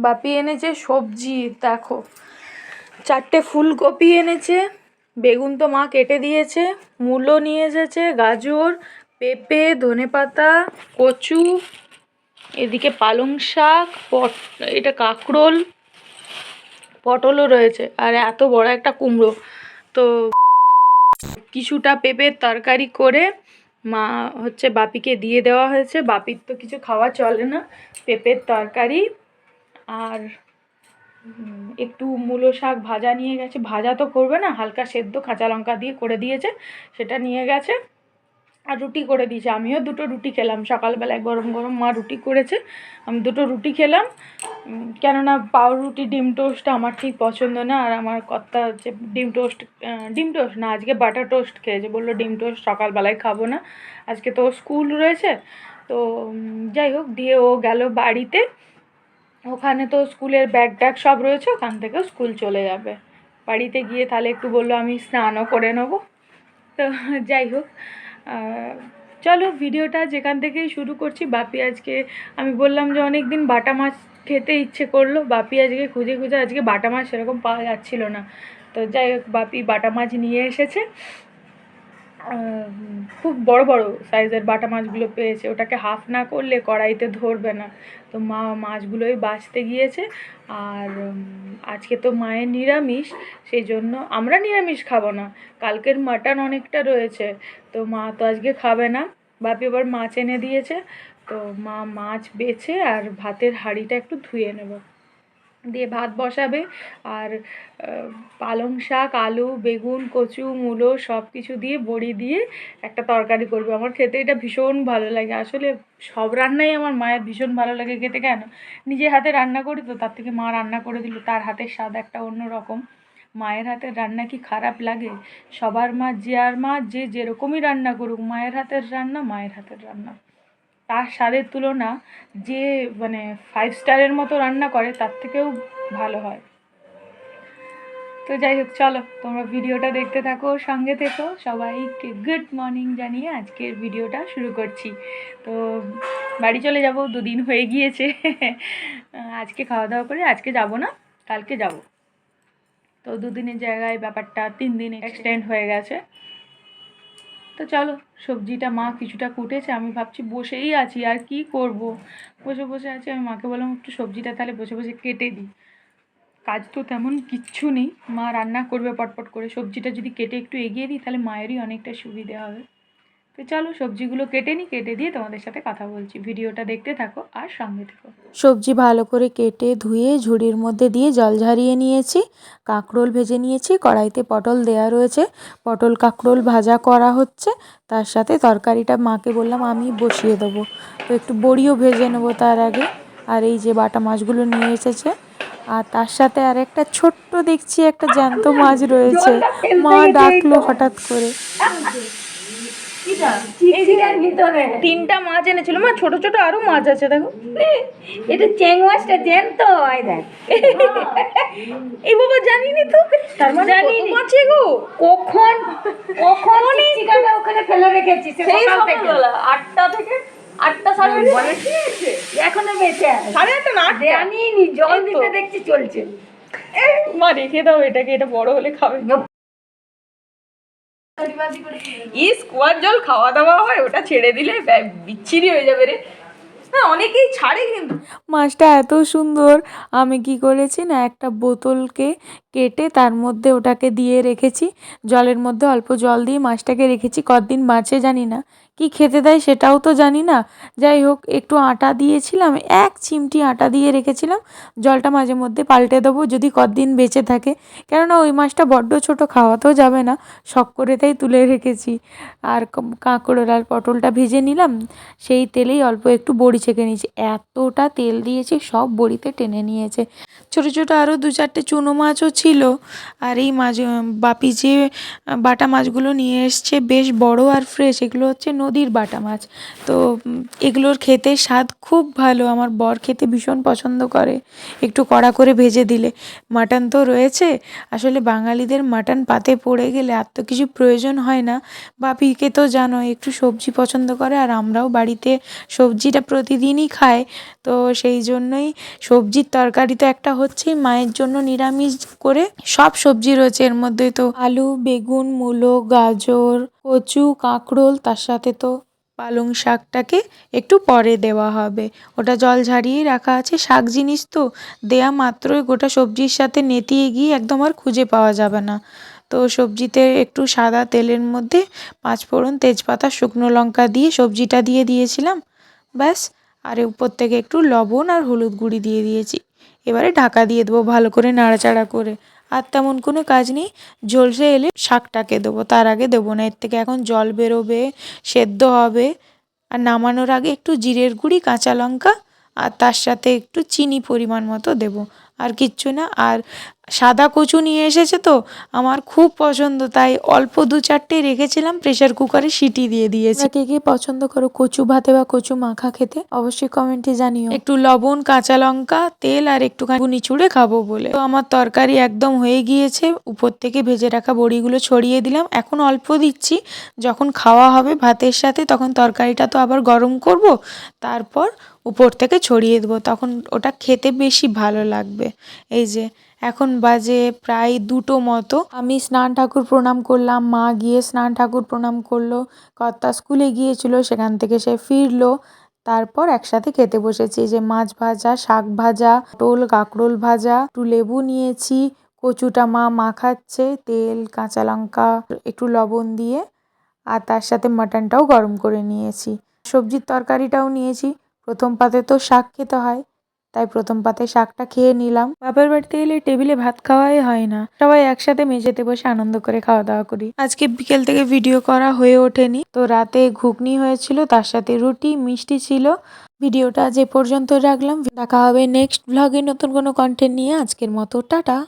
বাপি এনেছে সবজি, দেখো। চারটে ফুলকপি এনেছে, বেগুন তো মা কেটে দিয়েছে, মূলো নিয়ে এসেছে, গাজর, পেঁপে, ধনেপাতা, কচু, এদিকে পালং শাক, পট, এটা কাঁকরোল, পটলও রয়েছে, আর এত বড় একটা কুমড়ো। তো কিছুটা পেঁপের তরকারি করে মা হচ্ছে বাপিকে দিয়ে দেওয়া হয়েছে। বাপির তো কিছু খাওয়া চলে না, পেঁপের তরকারি। আর একটু মূলো শাক ভাজা নিয়ে গেছে। ভাজা তো করবে না, হালকা সেদ্ধ কাঁচা লঙ্কা দিয়ে করে দিয়েছে, সেটা নিয়ে গেছে আর রুটি করে দিয়েছে। আমিও দুটো রুটি খেলাম, সকালবেলায় গরম গরম মা রুটি করেছে, আমি দুটো রুটি খেলাম। কেননা পাউরুটি, ডিম টোস্ট আমার ঠিক পছন্দ না, আর আমার কর্তা হচ্ছে ডিম টোস্ট ডিম টোস্ট না, আজকে বাটার টোস্ট খেয়েছে, বলল ডিম টোস্ট সকালবেলায় খাব না, আজকে তো স্কুল রয়েছে, তো যাই হোক, দিয়ে ও গেল বাড়িতে। ওখানে তো স্কুলের ব্যাগ ট্যাগ সব রয়েছে, ওখান থেকে স্কুল চলে যাবে। বাড়িতে গিয়ে তাহলে একটু বলল, আমি স্নানও করে নেব। তো যাই হোক চলো ভিডিওটা যেখান থেকেই শুরু করছি, বাপি আজকে, আমি বললাম যে অনেক দিন বাটা মাছ খেতে ইচ্ছে করল, বাপি আজকে খুঁজে খুঁজে আজকে বাটা মাছ সেরকম পাওয়া যাচ্ছিল না। তো যাই হোক, বাপি বাটা মাছ নিয়ে এসেছে। খুব বড় বড় সাইজের বাটা মাছগুলো পেয়েছে। ওটাকে হাফ না করলে কড়াইতে ধরবে না। তো মা মাছগুলোই বাছতে গিয়েছে। আর আজকে তো মায়ের নিরামিষ, সেই জন্য আমরা নিরামিষ খাব না। কালকের মাটন অনেকটা রয়েছে। তো মা তো আজকে খাবে না। বাপি আবার মাছ এনে দিয়েছে। তো মা মাছ বেছে আর ভাতের হাঁড়িটা একটু ধুয়ে নেব। দিয়ে ভাত বসাবে। আর পালং শাক, আলু, বেগুন, কচু, মূলো সব কিছু দিয়ে বড়ি দিয়ে একটা তরকারি করবে। আমার খেতে এটা ভীষণ ভালো লাগে। আসলে সব রান্নাই আমার মায়ের ভীষণ ভালো লাগে খেতে। কেন? নিজে হাতে রান্না করি তো, তার থেকে মা রান্না করে দিল, তার হাতের স্বাদ একটা অন্য রকম মায়ের হাতের রান্না কি খারাপ লাগে? সবার মা যে আর মা, যে যেরকমই রান্না করুক, মায়ের হাতের রান্না মায়ের হাতের রান্না। তার স্বাদের তুলনা যে মানে ফাইভ স্টারের মতো রান্না করে তার থেকেও ভালো হয়। তো যাই হোক চলো তোমরা ভিডিওটা দেখতে থাকো সঙ্গে থেকো। সবাইকে গুড মর্নিং জানিয়ে আজকের ভিডিওটা শুরু করছি। তো বাড়ি চলে যাব দুদিন হয়ে গিয়েছে। আজকে খাওয়া দাওয়া করে আজকে যাব না কালকে যাব। তো দুদিনের জায়গায় ব্যাপারটা তিন দিন এক্সটেন্ড হয়ে গেছে। তো চলো, সবজিটা মা কিছুটা কুটেছে, আমি ভাবছি বসেই আছি, আর কি করব? বসে বসে আছি, আমি মাকে বললাম, একটু সবজিটা তাহলে বসে বসে কেটে দিই। কাজ তো তেমন কিচ্ছু নেই, মা রান্না করবে পটপট করে, সবজিটা যদি কেটে একটু এগিয়ে দিই, তাহলে মায়েরই অনেকটা সুবিধে হবে। তো চলো সবজিগুলো কেটে নিই কেটে দিয়ে তোমাদের সাথে কথা বলছি। ভিডিওটা দেখতে থাকো আর সঙ্গে থেকো। সবজি ভালো করে কেটে ধুয়ে ঝুড়ির মধ্যে দিয়ে জল ঝারিয়ে নিয়েছি কাঁকরোল ভেজে নিয়েছি কড়াইতে পটল দেয়া রয়েছে। পটল কাঁকরোল ভাজা করা হচ্ছে তার সাথে তরকারিটা মাকে বললাম আমি বসিয়ে দেবো। তো একটু বড়িও ভেজে নেব তার আগে আর এই যে বাটা মাছগুলো নিয়ে এসেছে। আর তার সাথে আর একটা ছোট্ট দেখছি একটা জ্যান্ত মাছ রয়েছে। মা ডাকলো হঠাৎ করে। তিনটা মাছ এনেছিল। মা ছোট ছোট আরও মাছ আছে দেখো। এটা চেং মাছটা জ্যান্ত। হয় দেখ। এই বাবা জানিনি তো? তার মানে জানিনি। মাছে গো কখন? কখন ওখানে ফেলে রেখেছি? সেই সকালবেলা আটটা থেকে? আটটা সাড়ে। এখনও বেঁচে আছে। সাড়ে আটটা না জানিনি জল দিতে দেখছি চলছে। মা রেখে দাও এটাকে এটা বড় হলে খাবে। ই স্কোয়ার জল খাওয়া দাওয়া হয় ওটা ছেড়ে দিলে বিচ্ছিরি হয়ে যাবে রে। না অনেকেই ছাড়ে কিন্তু। মাছটা এত সুন্দর আমি কি করেছি না একটা বোতলকে কেটে তার মধ্যে ওটাকে দিয়ে রেখেছি। জলের মধ্যে অল্প জল দিয়ে মাছটাকে রেখেছি কদিন বাঁচে জানি না। কি খেতে দেয় সেটাও তো জানি না। যাই হোক, একটু আটা দিয়েছিলাম, এক চিমটি আটা দিয়ে রেখেছিলাম। জলটা মাঝে মধ্যে পাল্টে দেবো যদি কদিন বেঁচে থাকে। কেননা ওই মাছটা বড্ড ছোট, খাওয়াতেও যাবে না। শখ করে তাই তুলে রেখেছি। আর কাঁকড়োর আর পটলটা ভেজে নিলাম। সেই তেলেই অল্প একটু বড়ি ছেঁকে নিয়েছি। এতটা তেল দিয়েছি, সব বড়িতে টেনে নিয়েছে। ছোট ছোট আরও দু চারটে চুনো মাছও ছিল। আর এই মাছ বাপি যে, বাটা মাছগুলো নিয়ে এসছে, বেশ বড় আর ফ্রেশ এগুলো হচ্ছে নদীর বাটা মাছ। তো এগুলোর খেতে স্বাদ খুব ভালো। আমার বর খেতে ভীষণ পছন্দ করে। একটু কড়া করে ভেজে দিলে। মাটন তো রয়েছে। আসলে বাঙালিদের মাটন পাতে পড়ে গেলে আর তো কিছু প্রয়োজন হয় না। বাপিকে তো জানো, একটু সবজি পছন্দ করে আর আমরাও বাড়িতে সবজিটা প্রতিদিনই খাই। তো সেই জন্যই সবজির তরকারি তো একটা হচ্ছেই। মায়ের জন্য নিরামিষ করে সব সবজি রয়েছে। এর মধ্যে তো আলু, বেগুন, মূলো, গাজর, কচু, কাঁকরোল, তার সাথে তো পালং শাকটাকে একটু পরে দেওয়া হবে। ওটা জল ঝারিয়ে রাখা আছে। শাক জিনিস তো দেয়া মাত্রই গোটা সবজির সাথে নেতিয়ে গিয়ে একদম আর খুঁজে পাওয়া যাবে না। তো সবজিতে একটু সাদা তেলের মধ্যে পাঁচ ফোড়ন তেজপাতা, শুকনো লঙ্কা দিয়ে সবজিটা দিয়ে দিয়েছিলাম। ব্যাস, আর উপর থেকে একটু লবণ আর হলুদ গুঁড়ি দিয়ে দিয়েছি। এবারে ঢাকা দিয়ে দেবো ভালো করে নাড়াচাড়া করে। আর তেমন কোনো কাজ নেই। ঝলসে এলে শাকটাকে দেবো, তার আগে দেবো না। এর থেকে এখন জল বেরোবে, সেদ্ধ হবে। আর নামানোর আগে একটু জিরের গুঁড়ি, কাঁচা লঙ্কা আর তার সাথে একটু চিনি পরিমাণ মতো দেবো। আর কিচ্ছু না। আর সাদা কচু নিয়ে এসেছে তো আমার খুব পছন্দ। তাই অল্প দু চারটে রেখেছিলাম প্রেশার কুকারে সিটি দিয়ে দিয়েছি। কে কে পছন্দ করো কচু ভাতে বা কচু মাখা খেতে? অবশ্যই কমেন্টে জানিও। একটু লবণ কাঁচা লঙ্কা তেল আর একটুখানি নিচুড়ে খাব বলে। তো আমার তরকারি একদম হয়ে গিয়েছে উপর থেকে ভেজে রাখা বড়িগুলো ছড়িয়ে দিলাম। এখন অল্প দিচ্ছি যখন খাওয়া হবে ভাতের সাথে তখন তরকারিটা তো আবার গরম করব তারপর উপর থেকে ছড়িয়ে দেবো। তখন ওটা খেতে বেশি ভালো লাগবে। এই যে, এখন বাজে প্রায় দুটো মতো। আমি স্নান ঠাকুর প্রণাম করলাম, মা গিয়ে স্নান ঠাকুর প্রণাম করল, কর্তা স্কুলে গিয়েছিল, সেখান থেকে সে ফিরলো। তারপর একসাথে খেতে বসেছি যে মাছ ভাজা, শাক ভাজা টোল কাঁকরোল ভাজা, একটু লেবু নিয়েছি, কচুটা মা মাখাচ্ছে, তেল, কাঁচা লঙ্কা, একটু লবণ দিয়ে, আর তার সাথে মাটনটাও গরম করে নিয়েছি। সবজির তরকারিটাও নিয়েছি, প্রথম পাতে তো শাক খেতে হয় তাই প্রথম পাতে শাকটা খেয়ে নিলাম। বাপের বাড়িতে এলে টেবিলে ভাত খাওয়াই হয় না। সবাই একসাথে মেঝেতে বসে আনন্দ করে খাওয়া দাওয়া করি। আজকে বিকেল থেকে ভিডিও করা হয়ে ওঠেনি। তো রাতে ঘুগনি হয়েছিল, তার সাথে রুটি, মিষ্টি ছিল। ভিডিওটা যে পর্যন্ত রাখলাম। দেখা হবে নেক্সট ব্লগে নতুন কোনো কন্টেন্ট নিয়ে। আজকের মতো, টাটা।